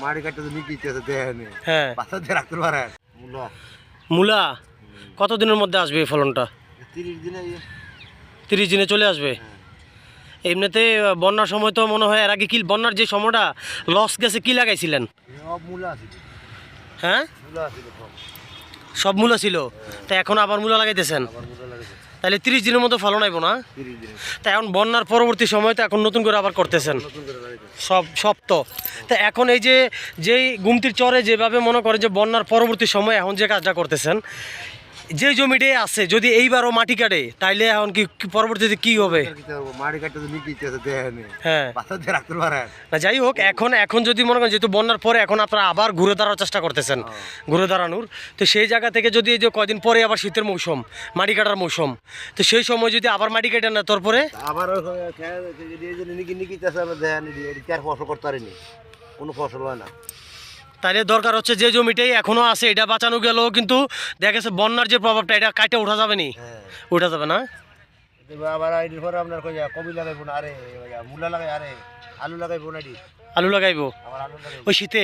মাড়ি কাটতে নিতে দেয়নি হ্যাঁ। রাখতে মূলা। কত দিনের মধ্যে আসবে এই ফলনটা? তিরিশ দিনে ইয়ে। তিরিশ দিনে চলে আসবে? এমনিতে বন্যার সময় তো মনে হয় এর আগে কি বন্যার যে সময়টা লস গেছে কি লাগাইছিলেন? হ্যাঁ? সব। মূলা ছিল? তা এখন আবার মূলা লাগাইতেছেন? তাহলে তিরিশ দিনের মতো ফলন আইব না? তা এখন বন্যার পরবর্তী সময় তো এখন নতুন করে আবার করতেছেন। সব সব তো। তা এখন এই যে যেই গুমতির চরে যেভাবে মনে করে যে বন্যার পরবর্তী সময় এখন যে কাজটা করতেছেন যে জমিটাই আছে যদি এইবারও মাটি কাটে তাইলে এখন কি পরবর্তীতে কি হবে? মাড়ি কাটতে তো নিতে ইচ্ছে হ্যাঁ। রাখতে পারেন না যাই হোক এখন এখন যদি মনে করেন যেহেতু বন্যার পরে এখন আপনারা আবার ঘুরে দাঁড়ানোর চেষ্টা করতেছেন ঘুরে দাঁড়ানোর তো সেই জায়গা থেকে যদি এই যে কদিন পরে আবার শীতের মৌসুম মাটি কাটার মৌসুম তো সেই সময় যদি আবার মাটি কাটে না তারপরে? আবার নিকি নিকি চাষে আমরা দেয়নি এটি ফসল করতে পারিনি। কোনো ফসল হয় না। তাইলে দরকার হচ্ছে যে জমিটাই এখনও আছে এটা বাঁচানো গেলেও কিন্তু দেখা গেছে বন্যার যে প্রভাবটা এটা কাটে ওঠা যাবে নি? উঠা ওঠা যাবে না? আবার পরে আপনার কবি লাগাইবো না আরে মূলা লাগাই আরে আলু লাগাইবো না আলু লাগাইবো? আলু লাগাইবো। ওই শীতে?